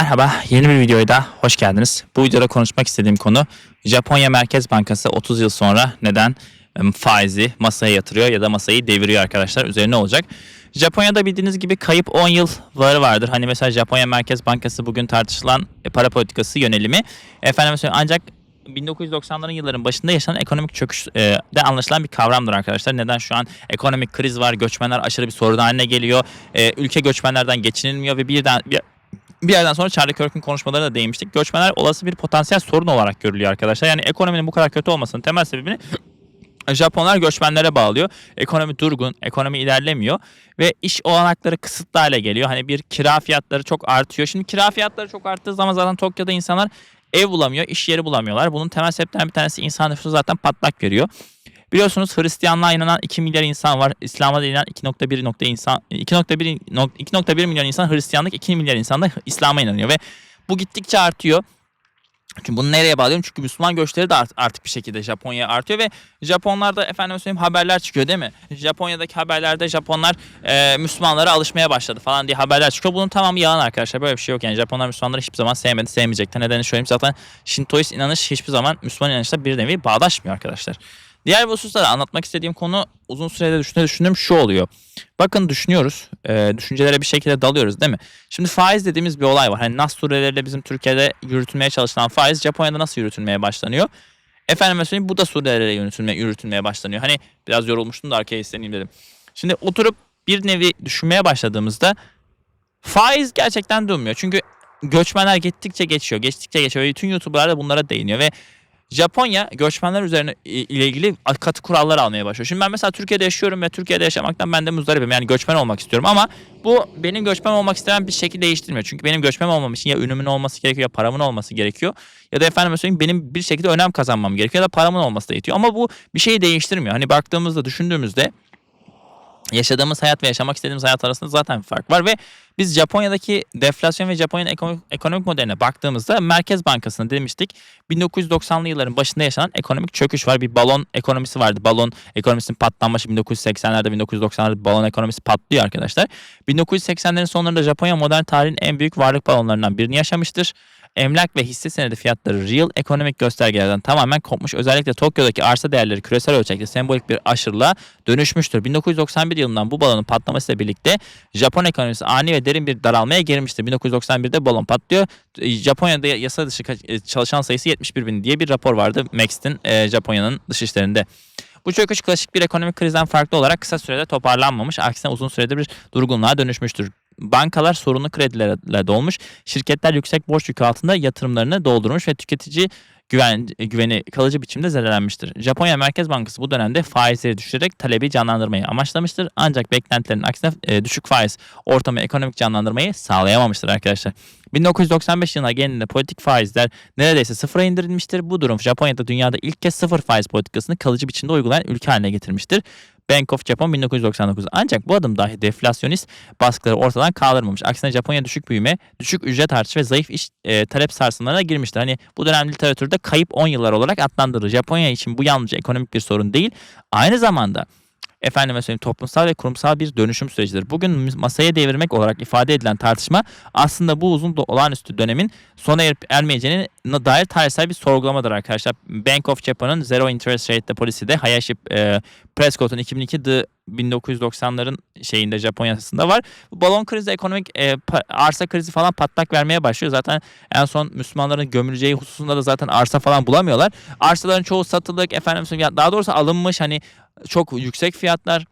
Merhaba, yeni bir videoya da hoş geldiniz. Bu videoda konuşmak istediğim konu Japonya Merkez Bankası 30 yıl sonra neden faizi masaya yatırıyor ya da masayı deviriyor arkadaşlar üzerine olacak. Japonya'da bildiğiniz gibi kayıp 10 yılları vardır. Hani mesela Japonya Merkez Bankası bugün tartışılan e, para politikası yönelimi. Efendim söyleyeyim ancak 1990'ların yılların başında yaşanan ekonomik çöküş e, de anlaşılan bir kavramdır arkadaşlar. Neden şu an ekonomik kriz var, göçmenler aşırı bir sorun haline geliyor. E, ülke göçmenlerden geçinilmiyor ve birden bir, bir yerden sonra Charlie Kirk'ün konuşmalarına da değinmiştik. Göçmenler olası bir potansiyel sorun olarak görülüyor arkadaşlar. Yani ekonominin bu kadar kötü olmasının temel sebebini Japonlar göçmenlere bağlıyor. Ekonomi durgun, ekonomi ilerlemiyor ve iş olanakları kısıtlı hale geliyor. Hani bir kira fiyatları çok artıyor. Şimdi kira fiyatları çok arttığı zaman zaten Tokyo'da insanlar ev bulamıyor, iş yeri bulamıyorlar. Bunun temel sebeplerinden bir tanesi insan nüfusu zaten patlak veriyor. Biliyorsunuz Hristiyanlığa inanan 2 milyar insan var. İslam'a da inanan 2.1 nokta insan 2.1 nok- 2.1 milyon insan Hristiyanlık, 2 milyar insan da İslam'a inanıyor ve bu gittikçe artıyor. Çünkü bunu nereye bağlıyorum? Çünkü Müslüman göçleri de art- artık bir şekilde Japonya'ya artıyor ve Japonlarda efendim söyleyeyim haberler çıkıyor değil mi? Japonya'daki haberlerde Japonlar e, Müslümanlara alışmaya başladı falan diye haberler çıkıyor. Bunun tamamı yalan arkadaşlar. Böyle bir şey yok yani. Japonlar Müslümanları hiçbir zaman sevmedi, sevmeyecek. de. Nedeni şöyle zaten Şintoist inanış hiçbir zaman Müslüman inanışla bir nevi bağdaşmıyor arkadaşlar. Diğer bir hususta da anlatmak istediğim konu uzun sürede düşüne düşündüğüm şu oluyor. Bakın düşünüyoruz, e, düşüncelere bir şekilde dalıyoruz değil mi? Şimdi faiz dediğimiz bir olay var. Hani Nas sureleriyle bizim Türkiye'de yürütülmeye çalışılan faiz Japonya'da nasıl yürütülmeye başlanıyor? Efendim söyleyeyim bu da surelere yürütülmeye, yürütülmeye başlanıyor. Hani biraz yorulmuştum da arkaya isteneyim dedim. Şimdi oturup bir nevi düşünmeye başladığımızda faiz gerçekten durmuyor. Çünkü göçmenler gittikçe geçiyor, geçtikçe geçiyor. Ve bütün YouTuber'lar da bunlara değiniyor ve Japonya göçmenler üzerine ile ilgili katı kurallar almaya başlıyor. Şimdi ben mesela Türkiye'de yaşıyorum ve Türkiye'de yaşamaktan ben de muzdaribim. Yani göçmen olmak istiyorum ama bu benim göçmen olmak istemem bir şekilde değiştirmiyor. Çünkü benim göçmen olmam için ya ünümün olması gerekiyor ya paramın olması gerekiyor. Ya da efendim söyleyeyim benim bir şekilde önem kazanmam gerekiyor ya da paramın olması da yetiyor. Ama bu bir şeyi değiştirmiyor. Hani baktığımızda düşündüğümüzde yaşadığımız hayat ve yaşamak istediğimiz hayat arasında zaten bir fark var ve biz Japonya'daki deflasyon ve Japonya'nın ekonomik, ekonomik modeline baktığımızda Merkez Bankası'nı demiştik. 1990'lı yılların başında yaşanan ekonomik çöküş var. Bir balon ekonomisi vardı. Balon ekonomisinin patlanması 1980'lerde 1990'larda balon ekonomisi patlıyor arkadaşlar. 1980'lerin sonlarında Japonya modern tarihin en büyük varlık balonlarından birini yaşamıştır emlak ve hisse senedi fiyatları real ekonomik göstergelerden tamamen kopmuş. Özellikle Tokyo'daki arsa değerleri küresel ölçekte sembolik bir aşırılığa dönüşmüştür. 1991 yılından bu balonun patlamasıyla birlikte Japon ekonomisi ani ve derin bir daralmaya girmiştir. 1991'de balon patlıyor. Japonya'da yasa dışı çalışan sayısı 71 bin diye bir rapor vardı Max'tin e, Japonya'nın dışişlerinde. Bu çöküş klasik bir ekonomik krizden farklı olarak kısa sürede toparlanmamış, aksine uzun sürede bir durgunluğa dönüşmüştür. Bankalar sorunlu kredilerle dolmuş, şirketler yüksek borç yükü altında yatırımlarını doldurmuş ve tüketici güven, güveni kalıcı biçimde zedelenmiştir. Japonya Merkez Bankası bu dönemde faizleri düşürerek talebi canlandırmayı amaçlamıştır. Ancak beklentilerin aksine e, düşük faiz ortamı ekonomik canlandırmayı sağlayamamıştır arkadaşlar. 1995 yılına gelindiğinde politik faizler neredeyse sıfıra indirilmiştir. Bu durum Japonya'da dünyada ilk kez sıfır faiz politikasını kalıcı biçimde uygulayan ülke haline getirmiştir. Bank of Japan 1999. Ancak bu adım dahi deflasyonist baskıları ortadan kaldırmamış. Aksine Japonya düşük büyüme, düşük ücret artışı ve zayıf iş e, talep sarsınlarına girmiştir. Hani bu dönem literatürde kayıp 10 yıllar olarak adlandırılır. Japonya için bu yalnızca ekonomik bir sorun değil. Aynı zamanda efendime söyleyeyim toplumsal ve kurumsal bir dönüşüm sürecidir. Bugün masaya devirmek olarak ifade edilen tartışma aslında bu uzun da olağanüstü dönemin sona erip ermeyeceğine dair tarihsel bir sorgulamadır arkadaşlar. Bank of Japan'ın Zero Interest Rate Policy'de Hayashi e, Prescott'un 2002 The 1990'ların şeyinde Japonya'sında var. Bu balon krizi ekonomik e, arsa krizi falan patlak vermeye başlıyor. Zaten en son Müslümanların gömüleceği hususunda da zaten arsa falan bulamıyorlar. Arsaların çoğu satılık efendim daha doğrusu alınmış hani çok yüksek fiyatlar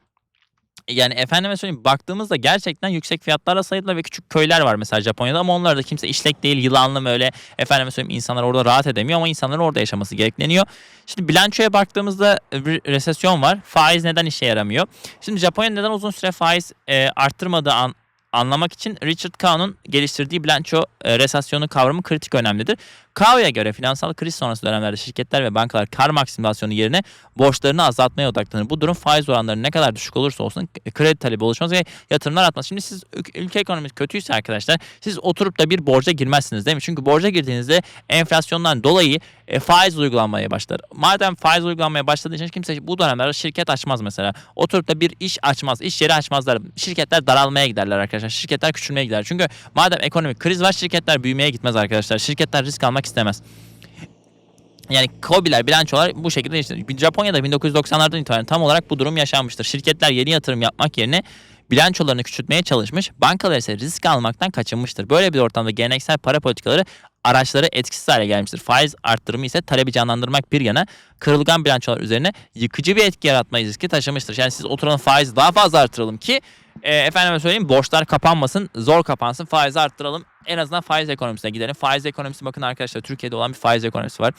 yani efendime söyleyeyim baktığımızda gerçekten yüksek fiyatlarla sayılı ve küçük köyler var mesela Japonya'da ama onlar da kimse işlek değil yılanlı mı öyle efendime söyleyeyim insanlar orada rahat edemiyor ama insanların orada yaşaması gerekleniyor. Şimdi bilançoya baktığımızda bir resesyon var. Faiz neden işe yaramıyor? Şimdi Japonya neden uzun süre faiz e, arttırmadığı an, anlamak için Richard Kahn'un geliştirdiği bilanço e, resasyonu kavramı kritik önemlidir. Kao'ya göre finansal kriz sonrası dönemlerde şirketler ve bankalar kar maksimizasyonu yerine borçlarını azaltmaya odaklanır. Bu durum faiz oranları ne kadar düşük olursa olsun kredi talebi oluşmaz ve yatırımlar artmaz. Şimdi siz ülke ekonomisi kötüyse arkadaşlar siz oturup da bir borca girmezsiniz değil mi? Çünkü borca girdiğinizde enflasyondan dolayı e, faiz uygulanmaya başlar. Madem faiz uygulanmaya başladığı için kimse bu dönemlerde şirket açmaz mesela. Oturup da bir iş açmaz, iş yeri açmazlar. Şirketler daralmaya giderler arkadaşlar. Şirketler küçülmeye gider. Çünkü madem ekonomik kriz var şirketler büyümeye gitmez arkadaşlar. Şirketler risk almak istemez. Yani KOBİ'ler, bilançolar bu şekilde işte Japonya'da 1990'lardan itibaren tam olarak bu durum yaşanmıştır. Şirketler yeni yatırım yapmak yerine bilançolarını küçültmeye çalışmış, bankalar ise risk almaktan kaçınmıştır. Böyle bir ortamda geleneksel para politikaları araçları etkisiz hale gelmiştir. Faiz arttırımı ise talebi canlandırmak bir yana kırılgan bilançolar üzerine yıkıcı bir etki yaratma riski taşımıştır. Yani siz oturalım faizi daha fazla artıralım ki e, efendime söyleyeyim borçlar kapanmasın, zor kapansın, faizi arttıralım. En azından faiz ekonomisine gidelim. Faiz ekonomisi bakın arkadaşlar Türkiye'de olan bir faiz ekonomisi var.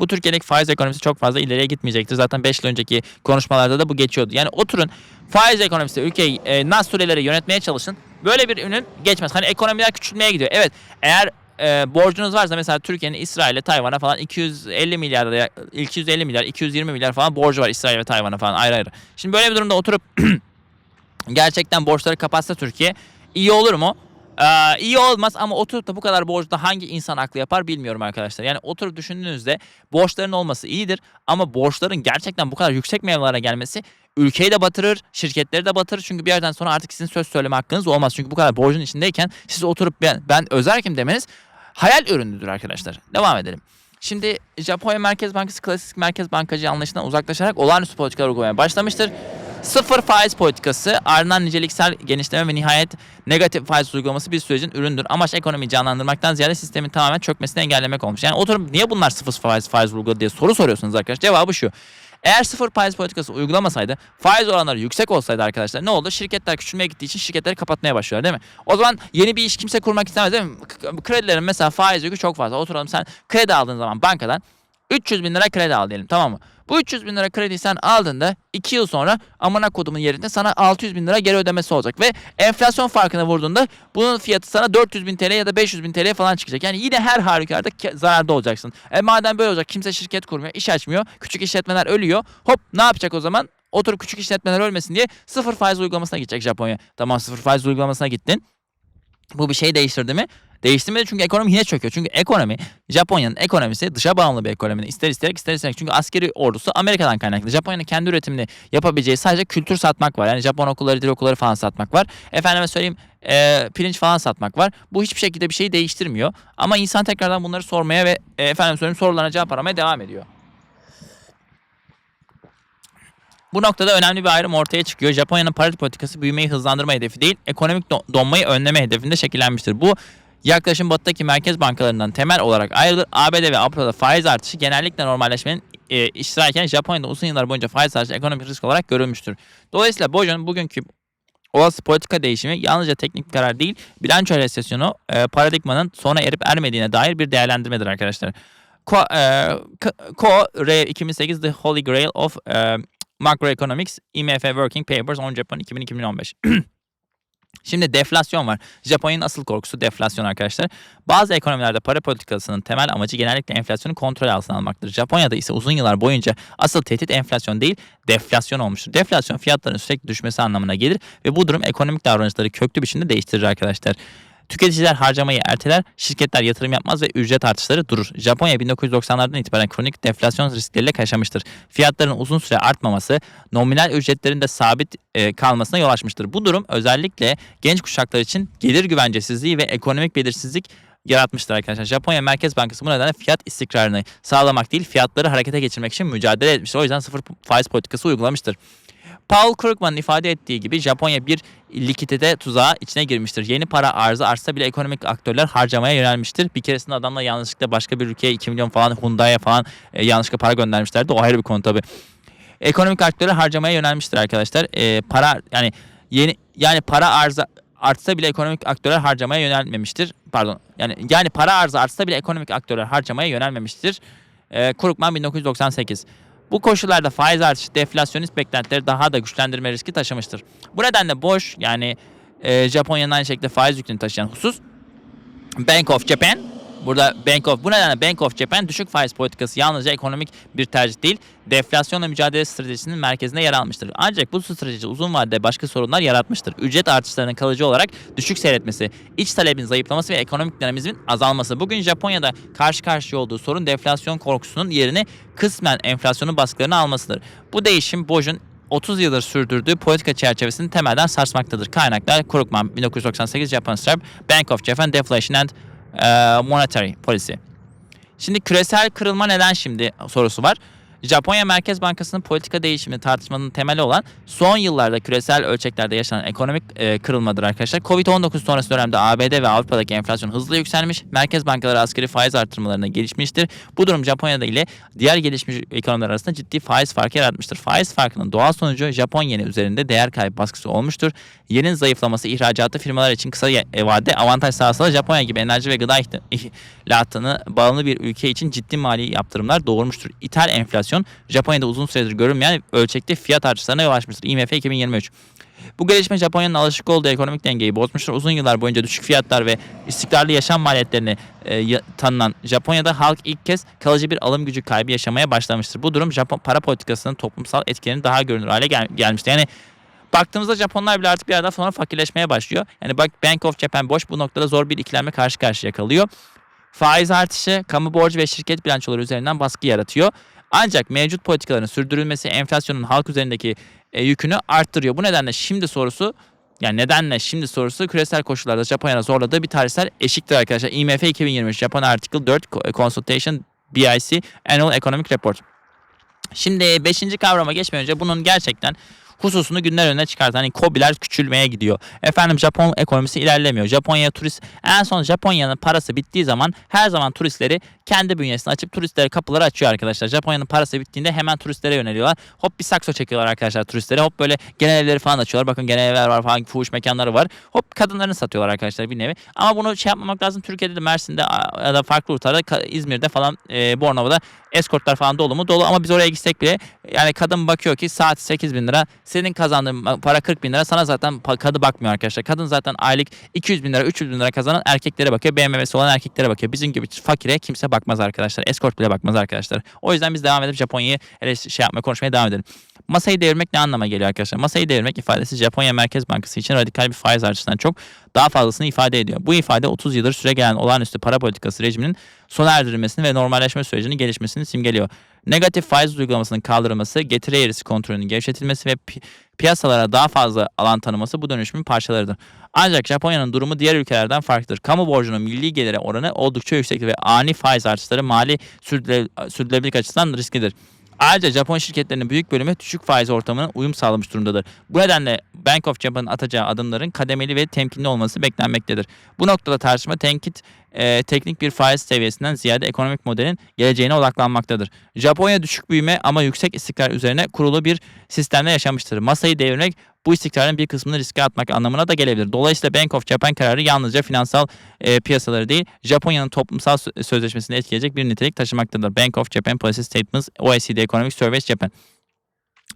Bu Türkiye'deki faiz ekonomisi çok fazla ileriye gitmeyecektir. Zaten 5 yıl önceki konuşmalarda da bu geçiyordu. Yani oturun faiz ekonomisi ülkeyi e, nas sureleri yönetmeye çalışın. Böyle bir ünün geçmez. Hani ekonomiler küçülmeye gidiyor. Evet eğer e, borcunuz varsa mesela Türkiye'nin İsrail'e Tayvan'a falan 250 milyar lira- 250 milyar 220 milyar falan borcu var İsrail ve Tayvan'a falan ayrı ayrı. Şimdi böyle bir durumda oturup gerçekten borçları kapatsa Türkiye iyi olur mu? Ee, iyi olmaz ama oturup da bu kadar borcu da hangi insan aklı yapar bilmiyorum arkadaşlar. Yani oturup düşündüğünüzde borçların olması iyidir ama borçların gerçekten bu kadar yüksek mevzulara gelmesi ülkeyi de batırır, şirketleri de batırır. Çünkü bir yerden sonra artık sizin söz söyleme hakkınız olmaz. Çünkü bu kadar borcun içindeyken siz oturup ben, ben özerkim demeniz hayal ürünüdür arkadaşlar. Devam edelim. Şimdi Japonya Merkez Bankası klasik merkez bankacı anlayışından uzaklaşarak olağanüstü politikalar uygulamaya başlamıştır. Sıfır faiz politikası ardından niceliksel genişleme ve nihayet negatif faiz uygulaması bir sürecin üründür. Amaç ekonomiyi canlandırmaktan ziyade sistemin tamamen çökmesini engellemek olmuş. Yani oturup niye bunlar sıfır faiz faiz uyguladı diye soru soruyorsunuz arkadaşlar. Cevabı şu. Eğer sıfır faiz politikası uygulamasaydı, faiz oranları yüksek olsaydı arkadaşlar ne oldu? Şirketler küçülmeye gittiği için şirketleri kapatmaya başlıyor değil mi? O zaman yeni bir iş kimse kurmak istemez değil mi? Kredilerin mesela faiz yükü çok fazla. Oturalım sen kredi aldığın zaman bankadan 300 bin lira kredi al diyelim tamam mı? Bu 300 bin lira krediyi sen aldığında 2 yıl sonra amına kodumun yerinde sana 600 bin lira geri ödemesi olacak. Ve enflasyon farkına vurduğunda bunun fiyatı sana 400 bin TL ya da 500 bin TL falan çıkacak. Yani yine her halükarda zararda olacaksın. E madem böyle olacak kimse şirket kurmuyor, iş açmıyor, küçük işletmeler ölüyor. Hop ne yapacak o zaman? Oturup küçük işletmeler ölmesin diye sıfır faiz uygulamasına gidecek Japonya. Tamam sıfır faiz uygulamasına gittin. Bu bir şey değiştirdi mi? Değiştirmedi çünkü ekonomi yine çöküyor. Çünkü ekonomi Japonya'nın ekonomisi dışa bağımlı bir ekonomi. İster isteyerek ister istemeyerek. Çünkü askeri ordusu Amerika'dan kaynaklı. Japonya'nın kendi üretimini yapabileceği sadece kültür satmak var. Yani Japon okulları, dil okulları falan satmak var. Efendime söyleyeyim e, pirinç falan satmak var. Bu hiçbir şekilde bir şeyi değiştirmiyor. Ama insan tekrardan bunları sormaya ve e, efendim söyleyeyim sorularına cevap aramaya devam ediyor. Bu noktada önemli bir ayrım ortaya çıkıyor. Japonya'nın para politikası büyümeyi hızlandırma hedefi değil, ekonomik do- donmayı önleme hedefinde şekillenmiştir. Bu yaklaşım batıdaki merkez bankalarından temel olarak ayrılır. ABD ve Avrupa'da faiz artışı genellikle normalleşmenin e, iştirayken Japonya'da uzun yıllar boyunca faiz artışı ekonomik risk olarak görülmüştür. Dolayısıyla Bojo'nun bugünkü olası politika değişimi yalnızca teknik bir karar değil, bilanço resesyonu e, paradigmanın sona erip ermediğine dair bir değerlendirmedir arkadaşlar. Ko, e, Ko Re 2008 The Holy Grail of e, Macroeconomics IMF Working Papers on Japan 2015. Şimdi deflasyon var. Japonya'nın asıl korkusu deflasyon arkadaşlar. Bazı ekonomilerde para politikasının temel amacı genellikle enflasyonu kontrol altına almaktır. Japonya'da ise uzun yıllar boyunca asıl tehdit enflasyon değil deflasyon olmuştur. Deflasyon fiyatların sürekli düşmesi anlamına gelir ve bu durum ekonomik davranışları köklü biçimde değiştirir arkadaşlar. Tüketiciler harcamayı erteler, şirketler yatırım yapmaz ve ücret artışları durur. Japonya 1990'lardan itibaren kronik deflasyon riskleriyle yaşamıştır. Fiyatların uzun süre artmaması, nominal ücretlerin de sabit e, kalmasına yol açmıştır. Bu durum özellikle genç kuşaklar için gelir güvencesizliği ve ekonomik belirsizlik yaratmıştır arkadaşlar. Japonya Merkez Bankası bu nedenle fiyat istikrarını sağlamak değil, fiyatları harekete geçirmek için mücadele etmiştir. O yüzden sıfır faiz politikası uygulamıştır. Paul Krugman'ın ifade ettiği gibi Japonya bir likidite tuzağı içine girmiştir. Yeni para arzı artsa bile ekonomik aktörler harcamaya yönelmiştir. Bir keresinde adamla yanlışlıkla başka bir ülkeye 2 milyon falan Hyundai'ye falan e, yanlışlıkla para göndermişlerdi. O ayrı bir konu tabii. Ekonomik aktörler harcamaya yönelmiştir arkadaşlar. E, para yani yeni yani para arzı artsa bile ekonomik aktörler harcamaya yönelmemiştir. Pardon. Yani yani para arzı artsa bile ekonomik aktörler harcamaya yönelmemiştir. E, Krugman 1998. Bu koşullarda faiz artışı deflasyonist beklentileri daha da güçlendirme riski taşımıştır. Bu nedenle boş yani e, Japonya'nın aynı şekilde faiz yükünü taşıyan husus Bank of Japan Burada Bank of bu nedenle Bank of Japan düşük faiz politikası yalnızca ekonomik bir tercih değil, deflasyonla mücadele stratejisinin merkezinde yer almıştır. Ancak bu strateji uzun vadede başka sorunlar yaratmıştır. Ücret artışlarının kalıcı olarak düşük seyretmesi, iç talebin zayıflaması ve ekonomik dinamizmin azalması. Bugün Japonya'da karşı karşıya olduğu sorun deflasyon korkusunun yerini kısmen enflasyonun baskılarını almasıdır. Bu değişim Boj'un 30 yıldır sürdürdüğü politika çerçevesini temelden sarsmaktadır. Kaynaklar Krugman 1998 Japan Strap Bank of Japan Deflation and Monetary Policy. Şimdi küresel kırılma neden şimdi sorusu var. Japonya Merkez Bankası'nın politika değişimi tartışmanın temeli olan son yıllarda küresel ölçeklerde yaşanan ekonomik e, kırılmadır arkadaşlar. Covid-19 sonrası dönemde ABD ve Avrupa'daki enflasyon hızlı yükselmiş. Merkez bankaları askeri faiz artırmalarına gelişmiştir. Bu durum Japonya'da ile diğer gelişmiş ekonomiler arasında ciddi faiz farkı yaratmıştır. Faiz farkının doğal sonucu Japon yeni üzerinde değer kaybı baskısı olmuştur. Yenin zayıflaması ihracatı firmalar için kısa vade avantaj sağlasa Japonya gibi enerji ve gıda ihtilatını bağımlı bir ülke için ciddi mali yaptırımlar doğurmuştur. İthal enflasyon Japonya'da uzun süredir görünmeyen ölçekte fiyat artışlarına yol açmıştır. IMF 2023. Bu gelişme Japonya'nın alışık olduğu ekonomik dengeyi bozmuştur. Uzun yıllar boyunca düşük fiyatlar ve istikrarlı yaşam maliyetlerini e, tanınan Japonya'da halk ilk kez kalıcı bir alım gücü kaybı yaşamaya başlamıştır. Bu durum Japon para politikasının toplumsal etkilerini daha görünür hale gel- gelmiştir. Yani baktığımızda Japonlar bile artık bir yerden sonra fakirleşmeye başlıyor. Yani bak Bank of Japan boş bu noktada zor bir ikilemle karşı karşıya kalıyor. Faiz artışı, kamu borcu ve şirket bilançoları üzerinden baskı yaratıyor. Ancak mevcut politikaların sürdürülmesi enflasyonun halk üzerindeki e, yükünü arttırıyor. Bu nedenle şimdi sorusu yani nedenle şimdi sorusu küresel koşullarda Japonya'da zorladığı bir tarihsel eşiktir arkadaşlar. IMF 2023 Japan Article 4 Consultation BIC Annual Economic Report. Şimdi 5. kavrama geçmeden önce bunun gerçekten hususunu günler önüne çıkartan hani Kobiler küçülmeye gidiyor. Efendim Japon ekonomisi ilerlemiyor. Japonya turist en son Japonya'nın parası bittiği zaman her zaman turistleri kendi bünyesine açıp turistlere kapıları açıyor arkadaşlar. Japonya'nın parası bittiğinde hemen turistlere yöneliyorlar. Hop bir sakso çekiyorlar arkadaşlar turistlere. Hop böyle genel evleri falan açıyorlar. Bakın genel evler var falan fuhuş mekanları var. Hop kadınlarını satıyorlar arkadaşlar bir nevi. Ama bunu şey yapmamak lazım. Türkiye'de de Mersin'de ya da farklı urtarda İzmir'de falan e, Bornova'da eskortlar falan dolu mu? Dolu ama biz oraya gitsek bile yani kadın bakıyor ki saat 8 bin lira senin kazandığın para 40 bin lira sana zaten kadı bakmıyor arkadaşlar. Kadın zaten aylık 200 bin lira 300 bin lira kazanan erkeklere bakıyor. BMW'si olan erkeklere bakıyor. Bizim gibi fakire kimse bakmaz arkadaşlar. Eskort bile bakmaz arkadaşlar. O yüzden biz devam edip Japonya'yı şey yapmaya konuşmaya devam edelim. Masayı devirmek ne anlama geliyor arkadaşlar? Masayı devirmek ifadesi Japonya Merkez Bankası için radikal bir faiz artışından çok daha fazlasını ifade ediyor. Bu ifade 30 yıldır süre gelen olağanüstü para politikası rejiminin sona erdirilmesini ve normalleşme sürecinin gelişmesini simgeliyor. Negatif faiz uygulamasının kaldırılması, getiri eğrisi kontrolünün gevşetilmesi ve pi- piyasalara daha fazla alan tanıması bu dönüşümün parçalarıdır. Ancak Japonya'nın durumu diğer ülkelerden farklıdır. Kamu borcunun milli gelire oranı oldukça yüksek ve ani faiz artışları mali sürdürüle- sürdürülebilirlik açısından risklidir. Ayrıca Japon şirketlerinin büyük bölümü düşük faiz ortamına uyum sağlamış durumdadır. Bu nedenle Bank of Japan'ın atacağı adımların kademeli ve temkinli olması beklenmektedir. Bu noktada tartışma tenkit e, teknik bir faiz seviyesinden ziyade ekonomik modelin geleceğine odaklanmaktadır. Japonya düşük büyüme ama yüksek istikrar üzerine kurulu bir sistemde yaşamıştır. Masayı devirmek bu istikrarın bir kısmını riske atmak anlamına da gelebilir. Dolayısıyla Bank of Japan kararı yalnızca finansal e, piyasaları değil, Japonya'nın toplumsal sö- sözleşmesini etkileyecek bir nitelik taşımaktadır. Bank of Japan Policy Statements, OECD Economic Surveys Japan.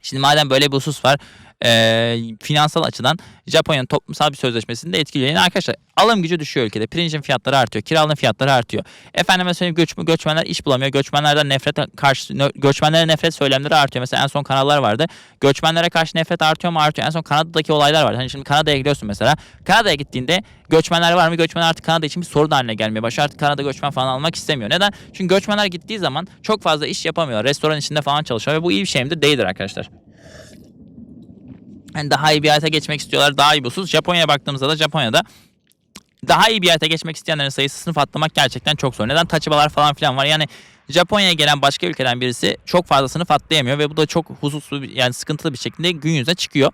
Şimdi madem böyle bir husus var, e, finansal açıdan Japonya'nın toplumsal bir sözleşmesini de etkiliyor. Yani arkadaşlar alım gücü düşüyor ülkede. Pirincin fiyatları artıyor. Kiralığın fiyatları artıyor. Efendime söyleyeyim göç, göçmenler iş bulamıyor. Göçmenlerden nefret karşı göçmenlere nefret söylemleri artıyor. Mesela en son kanallar vardı. Göçmenlere karşı nefret artıyor mu artıyor. En son Kanada'daki olaylar var. Hani şimdi Kanada'ya gidiyorsun mesela. Kanada'ya gittiğinde göçmenler var mı? Göçmenler artık Kanada için bir sorun haline gelmeye başlıyor. Artık Kanada göçmen falan almak istemiyor. Neden? Çünkü göçmenler gittiği zaman çok fazla iş yapamıyor. Restoran içinde falan çalışıyor ve bu iyi bir şey midir? Değildir arkadaşlar. Yani daha iyi bir hayata geçmek istiyorlar. Daha iyi bir husus. Japonya'ya baktığımızda da Japonya'da daha iyi bir hayata geçmek isteyenlerin sayısı sınıf atlamak gerçekten çok zor. Neden? Taçıbalar falan filan var. Yani Japonya'ya gelen başka ülkeden birisi çok fazla sınıf atlayamıyor ve bu da çok hususlu yani sıkıntılı bir şekilde gün yüzüne çıkıyor.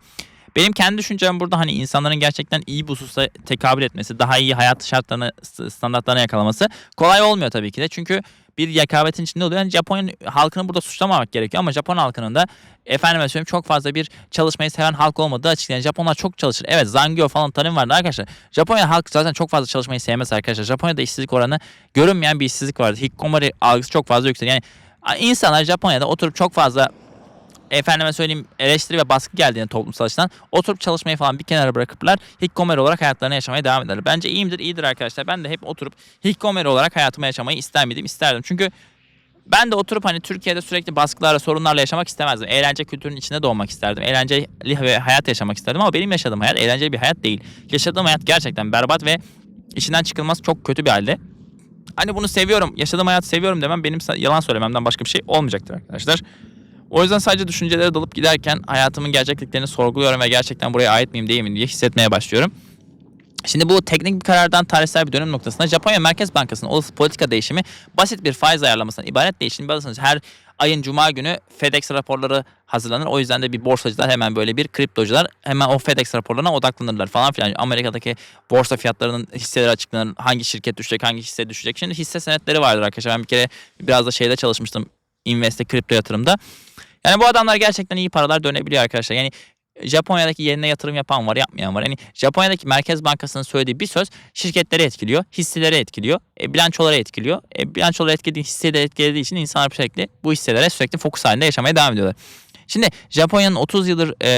Benim kendi düşüncem burada hani insanların gerçekten iyi bir hususa tekabül etmesi, daha iyi hayat şartlarını, s- standartlarını yakalaması kolay olmuyor tabii ki de. Çünkü bir rekabetin içinde oluyor. Yani Japonya halkını burada suçlamamak gerekiyor ama Japon halkının da efendime söyleyeyim çok fazla bir çalışmayı seven halk olmadığı açıklayan Japonlar çok çalışır. Evet Zangyo falan tanım vardı arkadaşlar. Japonya halkı zaten çok fazla çalışmayı sevmez arkadaşlar. Japonya'da işsizlik oranı görünmeyen bir işsizlik vardı. Hikikomori algısı çok fazla yüksek. Yani insanlar Japonya'da oturup çok fazla efendime söyleyeyim eleştiri ve baskı geldiğini toplumsal açıdan oturup çalışmayı falan bir kenara bırakıplar. Hikikomori olarak hayatlarını yaşamaya devam ederler. Bence iyi midir? İyidir arkadaşlar. Ben de hep oturup hikikomori olarak hayatımı yaşamayı ister miydim? İsterdim. Çünkü ben de oturup hani Türkiye'de sürekli baskılarla, sorunlarla yaşamak istemezdim. Eğlence kültürünün içinde doğmak isterdim. Eğlenceli ve hayat yaşamak isterdim ama benim yaşadığım hayat eğlenceli bir hayat değil. Yaşadığım hayat gerçekten berbat ve içinden çıkılmaz çok kötü bir halde. Hani bunu seviyorum, yaşadığım hayatı seviyorum demem benim yalan söylememden başka bir şey olmayacaktır arkadaşlar. O yüzden sadece düşüncelere dalıp giderken hayatımın gerçekliklerini sorguluyorum ve gerçekten buraya ait miyim değil miyim diye hissetmeye başlıyorum. Şimdi bu teknik bir karardan tarihsel bir dönüm noktasında Japonya Merkez Bankası'nın olası politika değişimi basit bir faiz ayarlamasından ibaret değil. Şimdi biliyorsunuz her ayın cuma günü FedEx raporları hazırlanır. O yüzden de bir borsacılar hemen böyle bir kriptocular hemen o FedEx raporlarına odaklanırlar falan filan. Amerika'daki borsa fiyatlarının hisseleri açıklanır. Hangi şirket düşecek, hangi hisse düşecek. Şimdi hisse senetleri vardır arkadaşlar. Ben bir kere biraz da şeyde çalışmıştım. Invest'te kripto yatırımda. Yani bu adamlar gerçekten iyi paralar dönebiliyor arkadaşlar. Yani Japonya'daki yerine yatırım yapan var, yapmayan var. Yani Japonya'daki Merkez Bankası'nın söylediği bir söz şirketleri etkiliyor, hisseleri etkiliyor, e, bilançoları etkiliyor. E, bilançoları etkilediği, hisseleri etkilediği için insanlar sürekli bu hisselere sürekli fokus halinde yaşamaya devam ediyorlar. Şimdi Japonya'nın 30 yıldır e,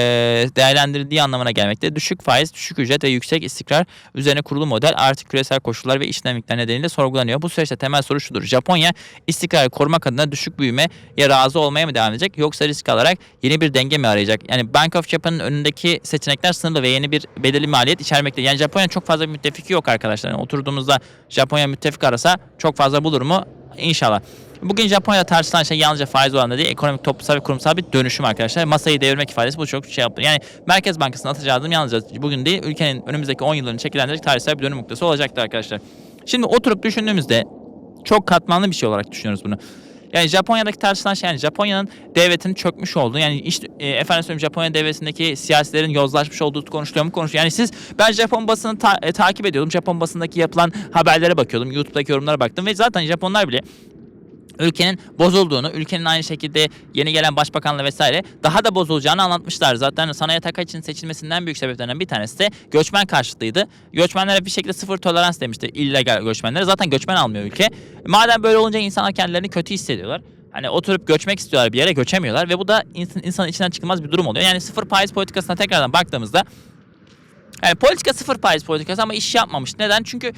değerlendirildiği anlamına gelmekte. Düşük faiz, düşük ücret ve yüksek istikrar üzerine kurulu model artık küresel koşullar ve iş dinamikler nedeniyle sorgulanıyor. Bu süreçte temel soru şudur. Japonya istikrarı korumak adına düşük büyümeye razı olmaya mı devam edecek yoksa risk alarak yeni bir denge mi arayacak? Yani Bank of Japan'ın önündeki seçenekler sınırlı ve yeni bir bedeli maliyet içermekte. Yani Japonya çok fazla bir müttefiki yok arkadaşlar. Yani oturduğumuzda Japonya müttefik arasa çok fazla bulur mu? İnşallah. Bugün Japonya'da tartışılan şey yalnızca faiz oranında değil, ekonomik, toplumsal ve kurumsal bir dönüşüm arkadaşlar. Masayı devirmek ifadesi bu çok şey yaptı. Yani Merkez Bankası'nın atacağı adım yalnızca bugün değil, ülkenin önümüzdeki 10 yıllarını şekillendirecek tarihsel bir dönüm noktası olacaktır arkadaşlar. Şimdi oturup düşündüğümüzde çok katmanlı bir şey olarak düşünüyoruz bunu. Yani Japonya'daki tartışılan şey yani Japonya'nın devletinin çökmüş olduğu yani işte e, efendim söyleyeyim Japonya devletindeki siyasilerin yozlaşmış olduğu konuşuluyor mu konuşuyor. Yani siz ben Japon basını ta- e, takip ediyordum. Japon basındaki yapılan haberlere bakıyordum. YouTube'daki yorumlara baktım ve zaten Japonlar bile ülkenin bozulduğunu, ülkenin aynı şekilde yeni gelen başbakanla vesaire daha da bozulacağını anlatmışlar. Zaten Sanayi Takaichi'nin seçilmesinden büyük sebeplerinden bir tanesi de göçmen karşıtıydı. Göçmenlere bir şekilde sıfır tolerans demişti illegal göçmenlere. Zaten göçmen almıyor ülke. Madem böyle olunca insanlar kendilerini kötü hissediyorlar. Hani oturup göçmek istiyorlar bir yere göçemiyorlar ve bu da insan, insanın içinden çıkılmaz bir durum oluyor. Yani sıfır faiz politikasına tekrardan baktığımızda yani politika sıfır faiz politikası ama iş yapmamış. Neden? Çünkü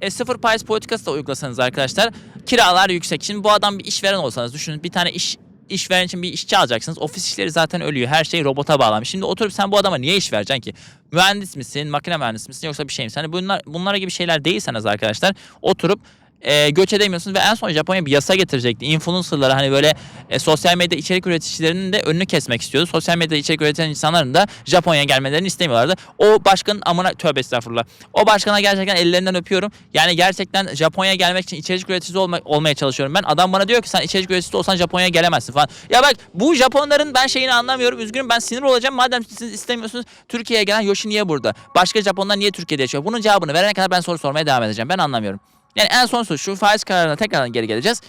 e, sıfır faiz politikası da uygulasanız arkadaşlar kiralar yüksek. Şimdi bu adam bir işveren olsanız düşünün bir tane iş işveren için bir işçi alacaksınız. Ofis işleri zaten ölüyor. Her şey robota bağlanmış. Şimdi oturup sen bu adama niye iş vereceksin ki? Mühendis misin, makine mühendisi misin yoksa bir şey misin? Hani bunlar bunlara gibi şeyler değilseniz arkadaşlar oturup e, göç edemiyorsunuz ve en son Japonya bir yasa getirecekti. Influencer'lara hani böyle e, sosyal medya içerik üreticilerinin de önünü kesmek istiyordu. Sosyal medya içerik üreten insanların da Japonya'ya gelmelerini istemiyorlardı. O başkanın amına tövbe estağfurullah. O başkana gerçekten ellerinden öpüyorum. Yani gerçekten Japonya'ya gelmek için içerik üreticisi olma, olmaya çalışıyorum ben. Adam bana diyor ki sen içerik üreticisi olsan Japonya'ya gelemezsin falan. Ya bak bu Japonların ben şeyini anlamıyorum. Üzgünüm ben sinir olacağım. Madem siz istemiyorsunuz Türkiye'ye gelen Yoshi niye burada? Başka Japonlar niye Türkiye'de yaşıyor? Bunun cevabını verene kadar ben soru sormaya devam edeceğim. Ben anlamıyorum. Yani en son soru şu faiz kararına tekrardan geri geleceğiz.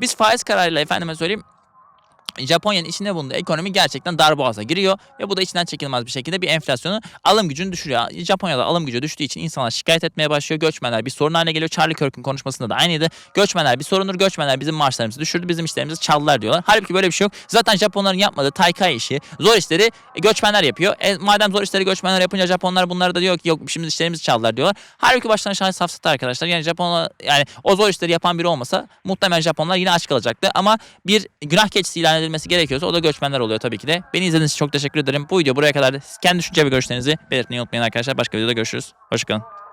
Biz faiz kararıyla efendime söyleyeyim Japonya'nın içinde bulunduğu ekonomi gerçekten darboğaza giriyor ve bu da içinden çekilmez bir şekilde bir enflasyonu alım gücünü düşürüyor. Japonya'da alım gücü düştüğü için insanlar şikayet etmeye başlıyor. Göçmenler bir sorun haline geliyor. Charlie Kirk'ün konuşmasında da aynıydı. Göçmenler bir sorundur. Göçmenler bizim maaşlarımızı düşürdü. Bizim işlerimizi çaldılar diyorlar. Halbuki böyle bir şey yok. Zaten Japonların yapmadığı taykai işi, zor işleri göçmenler yapıyor. E, madem zor işleri göçmenler yapınca Japonlar bunlara da diyor ki yok şimdi işlerimizi çaldılar diyorlar. Halbuki baştan aşağı safsata arkadaşlar. Yani Japonlar yani o zor işleri yapan biri olmasa muhtemelen Japonlar yine aç kalacaktı. Ama bir günah keçisi ilan edilmesi gerekiyorsa o da göçmenler oluyor tabii ki de. Beni izlediğiniz için çok teşekkür ederim. Bu video buraya kadar kendi düşünce ve görüşlerinizi belirtmeyi unutmayın arkadaşlar. Başka videoda görüşürüz. Hoşçakalın.